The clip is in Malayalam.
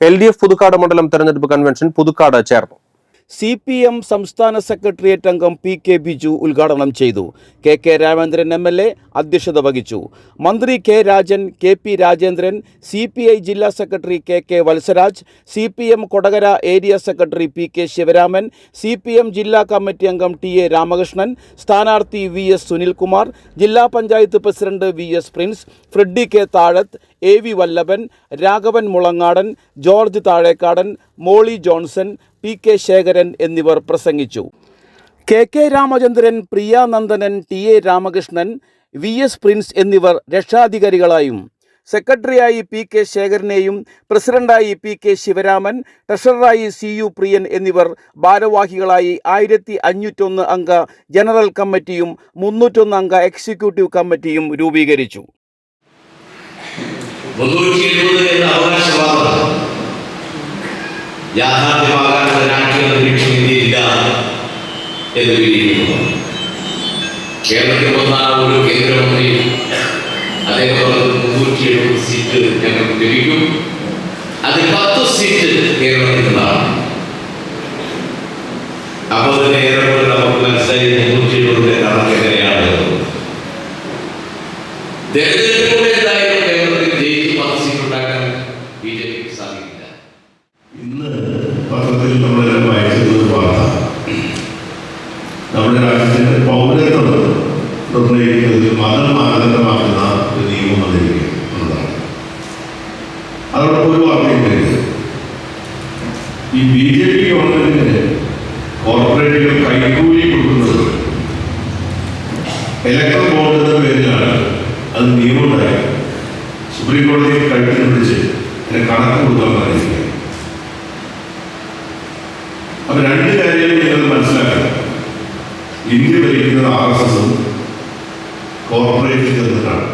എൽ ഡി എഫ് പുതുക്കാട് മണ്ഡലം തെരഞ്ഞെടുപ്പ് കൺവെൻഷൻ പുതുക്കാട് ചേർന്നു. സി പി എം സംസ്ഥാന സെക്രട്ടേറിയറ്റ് അംഗം പി കെ ബിജു ഉദ്ഘാടനം ചെയ്തു. K K Ramendran M L A അധ്യക്ഷത വഹിച്ചു. മന്ത്രി K Rajan K P Rajendran C P I ജില്ലാ secretary K K Vatsaraj C P M Kodakara area secretary P K Sivaraman C P M ജില്ലാ കമ്മിറ്റി അംഗം ടി എ രാമകൃഷ്ണൻ സ്ഥാനാർത്ഥി വി എസ് സുനിൽകുമാർ ജില്ലാ panchayat president V S Prince Freddy K Thazhath A V Vallabhan Raghavan Mulangadan George Thazhekkadan Molly Johnson P K Sekharan എന്നിവർ പ്രസംഗിച്ചു. K K Ramachandran Priya Nandanan T A Ramakrishnan V S Prince എന്നിവർ രക്ഷാധികാരികളായും സെക്രട്ടറിയായി പി കെ ശേഖരനെയും പ്രസിഡന്റായി പി കെ ശിവരാമൻ ട്രഷററായി സി യു പ്രിയൻ എന്നിവർ ഭാരവാഹികളായി ആയിരത്തി അഞ്ഞൂറ്റൊന്ന് അംഗ ജനറൽ കമ്മിറ്റിയും മുന്നൂറ്റൊന്ന് അംഗ എക്സിക്യൂട്ടീവ് കമ്മിറ്റിയും രൂപീകരിച്ചു. മുന്നൂറ്റി എഴുപത് എന്ന അവകാശവാദം യാഥാർത്ഥ്യമാകാനുള്ള രാഷ്ട്രീയ അന്തരീക്ഷം ഇന്ത്യയില്ല എന്ന് വിധിക്കുന്നു കേരളത്തിൽ വന്ന ഒരു കേന്ദ്രമന്ത്രി അദ്ദേഹം മുന്നൂറ്റി എഴുപത് സീറ്റ് ഞങ്ങൾക്ക് ലഭിക്കും. അതിൽ പത്ത് സീറ്റ് കേരളത്തിൽ നിന്നാണ് അപ്പോൾ തന്നെ ഏറെക്കുറെ നമുക്ക് മനസ്സിലായി മുന്നൂറ്റി എഴുപതിന്റെ കണക്ക് എങ്ങനെയാണ് എന്നുള്ളത്. അതോടൊപ്പം ഒരു വാർത്തയും വരുന്നത് ഈ ബി ജെ പി ഗവൺമെന്റിന് കോർപ്പറേറ്റുകൾ കൈക്കൂലി കൊടുക്കുന്നത് ഇലക്ട്രൽ ബോർഡ് എന്ന പേരിലാണ്. അത് നിയമമുണ്ടായത് സുപ്രീം കോടതി കഴുത്തിന് പിടിച്ച് അതിനെ കണക്ക് കൊടുക്കാൻ പറഞ്ഞിരിക്കുക അപ്പൊ രണ്ട് കാര്യങ്ങൾ നിങ്ങൾ മനസ്സിലാക്കണം. ഇന്ത്യ ഭരിക്കുന്നത് ആർ എസ് എസും കോർപ്പറേറ്റ് അലയൻസാണ്